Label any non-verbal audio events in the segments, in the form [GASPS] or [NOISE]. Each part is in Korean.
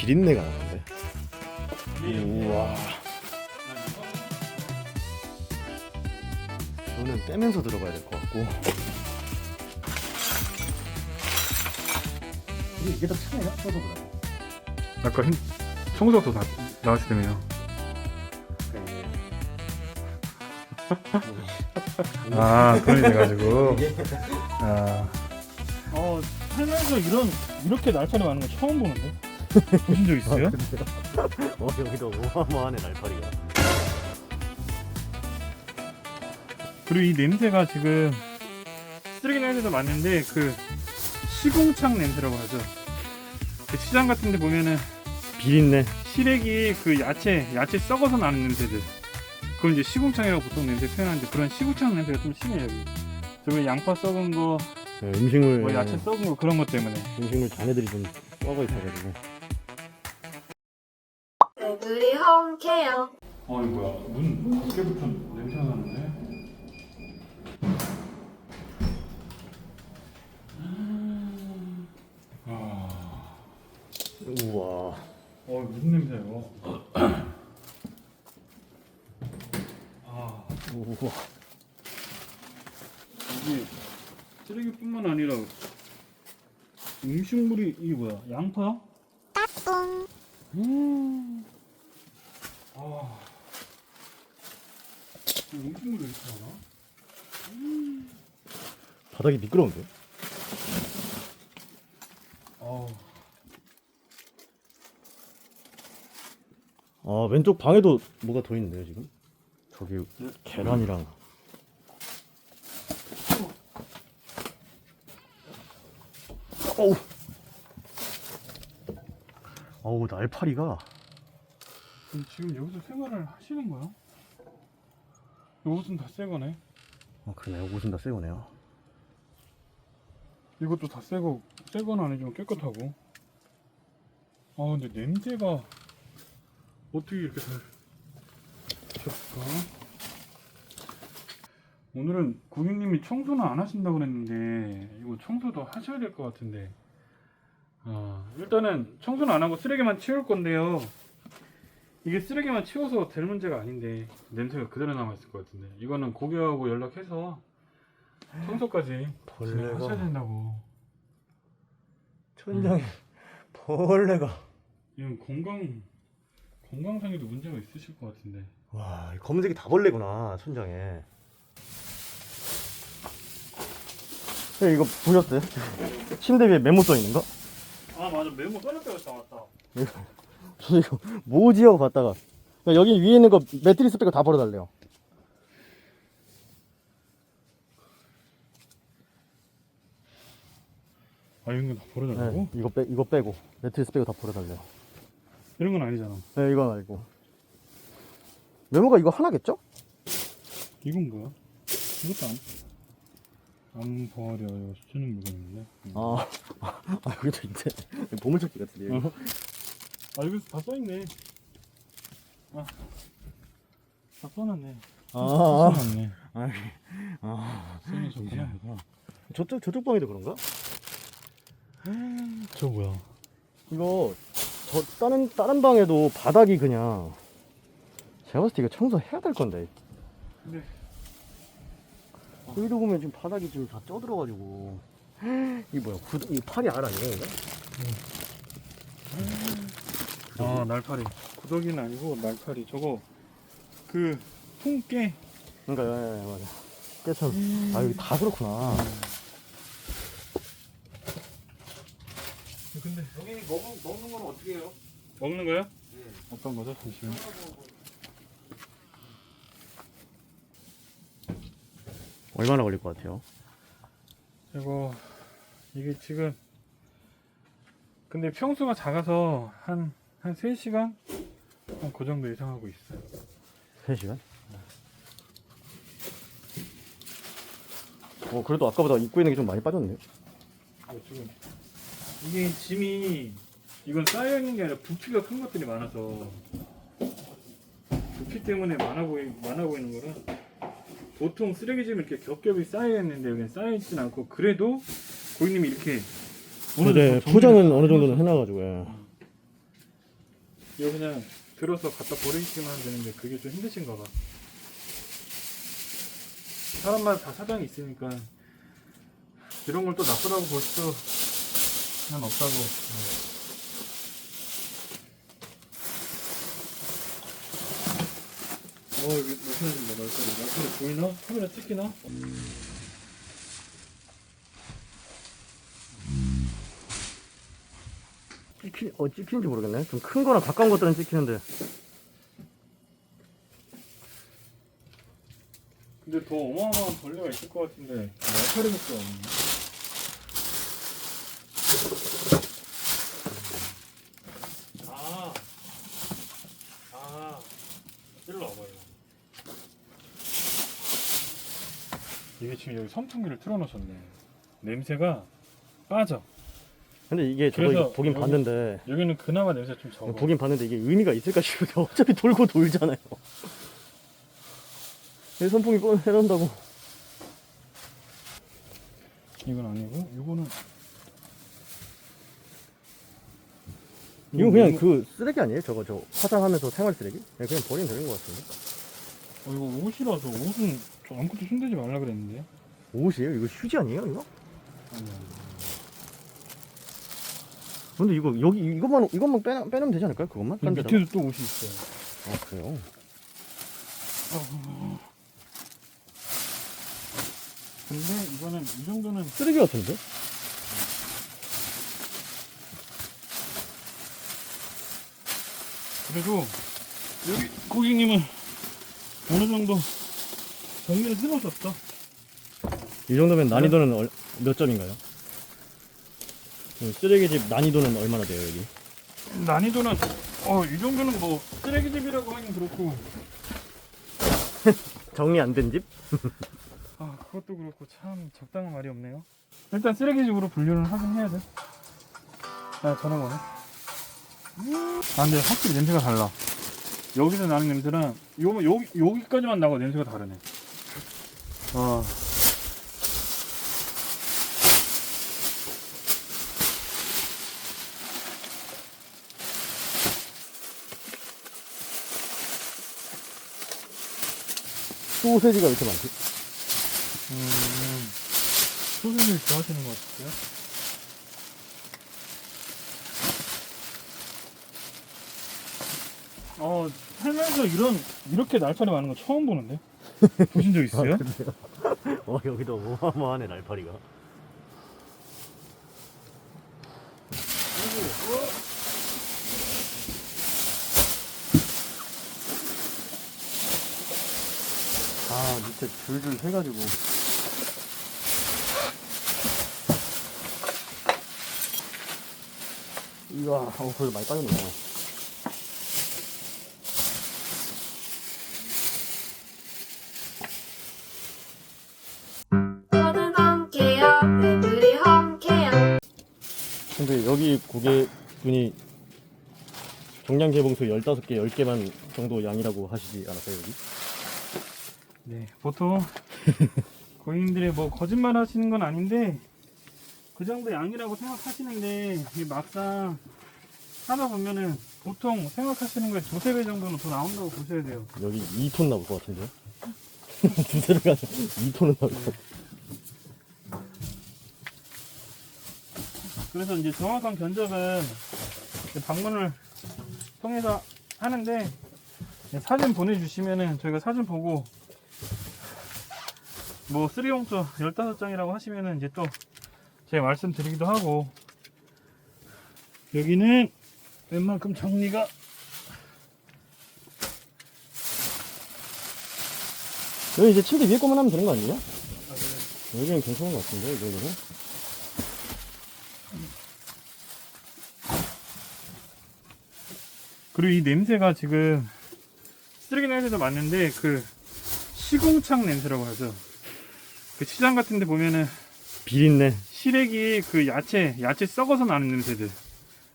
비린내가 나는데. 우와. 이거는 빼면서 들어가야 될 것 같고. 이게 이게 더 차네요? 저도보다. 아까 힘, 청소가 더 나, 나왔을 때문에요. 아, 그런 이 돼가지고. 아, 어, 살면서 이런 이렇게 날파리 많은 거 처음 보는데. 보신 적 있어요? 어 여기도 어마어마하네 날파리가. 그리고 이 냄새가 지금 쓰레기 냄새도 맞는데 그 시궁창 냄새라고 하죠. 그 시장 같은 데 보면은 비린내. 시래기 그 야채 야채 썩어서 나는 냄새들. 그걸 이제 시궁창이라고 보통 냄새 표현하는데 그런 시궁창 냄새가 좀 심해요 여기. 양파 썩은 거, 네, 음식물. 뭐 야채 썩은 거 그런 것 때문에. 음식물 잔해들이 좀 썩어 있어가지고. 에브리 홈케어 어 이거 뭐야 문 밖에부터 냄새가 나는데 아, 우와. 어 무슨 냄새야 이거 [CLEARS THROAT] 아 우와. 이게 쓰레기뿐만 아니라 음식물이 이게 뭐야 양파? 음. 아이 음식물이 이렇게 나나? 바닥이 미끄러운데? 아 아 왼쪽 방에도 뭐가 더 있는데요 지금? 저기 계란이랑 어우 어우 날파리가 그럼 지금 여기서 생활을 하시는 거야? 이 옷은 다 새 거네. 어 그러네요 옷은 다 새거네요 이것도 다 새거, 새건 아니지만 깨끗하고. 아, 근데 냄새가 어떻게 이렇게 잘 좋을까? 오늘은 고객님이 청소는 안 하신다고 그랬는데, 이거 청소도 하셔야 될 것 같은데. 아, 일단은 청소는 안 하고 쓰레기만 치울 건데요. 이게 쓰레기만 치워서 될 문제가 아닌데, 냄새가 그대로 남아있을 것 같은데. 이거는 고객하고 연락해서 청소까지 벌레가 된다고. 천장에 [LAUGHS] 벌레가 이건 건강 건강상에도 문제가 있으실 것 같은데. 와이 검은색이 다 벌레구나 천장에 네, 이거 보셨어요? 침대 위에 메모 써 있는 거? 아 맞아 메모 써놨다고 나왔다. [LAUGHS] 저 이거 [LAUGHS] 뭐지 하고 봤다가 그러니까 여기 위에 있는 거 매트리스 빼고 다 버려달래요 아 이런 거다 버려달라고? 네, 이거 빼 이거 빼고 매트리스 빼고 다 버려달래요 이런 건 아니잖아. 네 이건 알고 메모가 이거 하나겠죠? 이건 뭐야? 이것도 안. 안 버려요. 쓰는 물건인데. 음. 아, [LAUGHS] 아 여기도 있네 보물찾기 같은데 이거 아 여기서 다 써있네. 아. 다 써놨네. 아, 아, 써놨네. 아, 아 써놓으셨구나. 저쪽 저쪽 방에도 그런가? [GASPS] 저 뭐야? 이거 저 다른 다른 방에도 바닥이 그냥 제가 봤을 때 이거 청소해야 될 건데. 네. 여기도 보면 지금 바닥이 지금 다 쪄들어가지고 [GASPS] 이 뭐야 구, 이 팔이 알 아니에요 이거? 아 날파리. 구더기는 아니고 날파리. 저거 그 통깨. 그러니까 예, 예, 맞아. 깨천. 아 여기 다 그렇구나. 근데 여기 먹은, 먹는 건 어떻게 해요? 먹는 거야? 어떤 거죠? 잠시만. 얼마나 걸릴 것 같아요? 이거 이게 지금 근데 평수가 작아서 한 한 3시간 한그 정도 예상하고 있어요. 3시간? 어 그래도 아까보다 입고 있는 게 좀 많이 빠졌네요. 어, 지금 이게 짐이 이건 쌓여 있는 게 아니라 부피가 큰 것들이 많아서 부피 때문에 많아 보이 많아 보이는 거라 보통 쓰레기짐 이렇게 겹겹이 쌓여 있는데 여기는 쌓여 있진 않고 그래도 고객님이 이렇게 어느 네, 정도 포장은 정리를 어느 정도는 해놔가지고. 예. 이거 그냥 들어서 갖다 버리기만 하면 되는데 그게 좀 힘드신가 봐. 사람마다 다 사정이 있으니까 이런 걸 또 나쁘다고 볼 수는 없다고. 어 여기 무슨 좀 뭐랄까 나중에 보이나? 카메라 찍히나? 찍히, 어, 찍히는지 모르겠네. 좀 큰 거나 가까운 것들은 찍히는데. 근데 더 어마어마한 벌레가 있을 것 같은데 날카로움밖에 없네. 아, 아, 일로 와봐요. 이게 지금 여기 선풍기를 틀어놓으셨네. 냄새가 빠져. 근데 이게 저도 그래서 보긴 여기- 봤는데. 여기는 그나마 냄새 좀 적어. 보긴 봤는데 이게 의미가 있을까 싶어서 [LAUGHS] 어차피 돌고 돌잖아요. 이 선풍기 꺼 해놓는다고. 이건 아니고, 이거는 이거 그냥 그 쓰레기 아니에요? 저거 저 화장하면서 생활 쓰레기? 그냥, 그냥 버리면 되는 것 같은데. 어, 이거 옷이라서 옷은 저 아무것도 손대지 말라 그랬는데. 옷이에요? 이거 휴지 아니에요? 이거? 아니야. 근데 이거 여기 이것만 이것만 빼, 빼놓으면 되지 않을까요? 그것만? 딴 데다가? 밑에도 또 옷이 있어요. 아 그래요? 근데 이거는 이 정도는 쓰레기 같은데? 그래도 여기 고객님은 어느 정도 정리를 해놓으셨어. 이 정도면 난이도는 얼- 몇 점인가요? 그 쓰레기집 난이도는 얼마나 돼요 여기? 난이도는 어 이 정도는 뭐 쓰레기집이라고 하긴 그렇고 [LAUGHS] 정리 안 된 집? [LAUGHS] 아 그것도 그렇고 참 적당한 말이 없네요. 일단 쓰레기집으로 분류는 하긴 해야 돼. 아 전화 거네. 아 근데 확실히 냄새가 달라. 여기서 나는 냄새랑 요 여기 여기까지만 나고 냄새가 다르네. 아. 소세지가 왜 이렇게 많지? 음, 소세지를 좋아하시는 것 같아요? 어, 살면서 이런, 이렇게 날파리 많은 거 처음 보는데? 보신 적 있어요? [LAUGHS] 어 여기도 어마어마하네 날파리가. 아 밑에 줄줄 새가지고. 이야, 어 그래도 많이 빠졌네. 모든 함께요 우리 함께요 근데 여기 고객분이 정량 개봉수 15개, 10개만 정도 양이라고 하시지 않았어요, 여기? 네, 보통 [LAUGHS] 고객님들이 뭐 거짓말 하시는 건 아닌데 그 정도 양이라고 생각하시는데 막상 하다 보면은 보통 생각하시는 거에 두세 배 정도는 더 나온다고 보셔야 돼요. 여기 2톤 나올 것 같은데요? 두세를 가서 2톤은 나올 것 같아요. 그래서 이제 정확한 견적은 이제 방문을 통해서 하는데 사진 보내주시면은 저희가 사진 보고 뭐 쓰리용수 15장이라고 하시면은 이제 또 제가 말씀드리기도 하고 여기는 웬만큼 정리가 여기 이제 침대 위에 것만 하면 되는 거 아니에요? 여기는 괜찮은 것 같은데, 이 정도는? 그리고 이 냄새가 지금 쓰레기 냄새도 맞는데 그 시궁창 냄새라고 하죠 그 시장 같은 데 보면은 비린내. 시래기 그 야채 야채 썩어서 나는 냄새들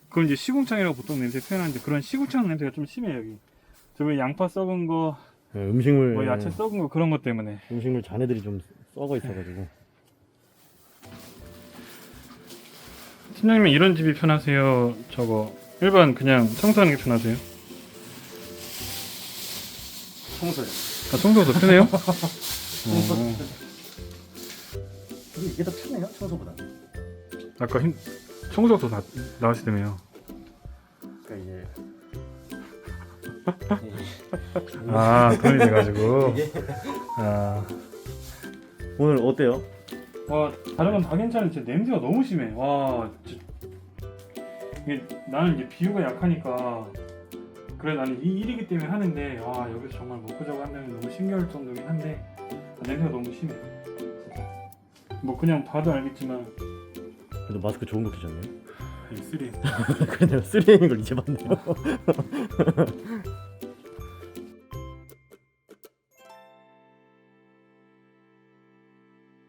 그걸 이제 시궁창이라고 보통 냄새 표현하는데 그런 시궁창 냄새가 좀 심해요 여기 저기 양파 썩은 거 뭐 예, 음식물, 야채 썩은 거 그런 것 때문에 음식물 잔해들이 좀 썩어 있어가지고. 팀장님 은 이런 집이 편하세요 저거 일반 그냥 청소하는 게 편하세요? 청소요. 아 청소가 더 편해요? [LAUGHS] 어, 근데 이게 더 편해요 청소보다. 아까 힘 청소가 더 나, 나으시다며요. 그러니까 이게 아 돈이 돼가지고. 아 오늘 어때요? 와 다른 건 다 괜찮은데 진짜 냄새가 너무 심해. 와 진짜 이게 나는 이제 비유가 약하니까 그래 나는 이 일이기 때문에 하는데 와 여기서 정말 먹고 자고 한다면 너무 신기할 정도긴 한데 냄새가 너무 심해. 뭐 그냥 봐도 알겠지만 그래도 마스크 좋은 거 끼셨네요. 이 쓰리. 그래 내가 3M인 걸 이제 봤네요.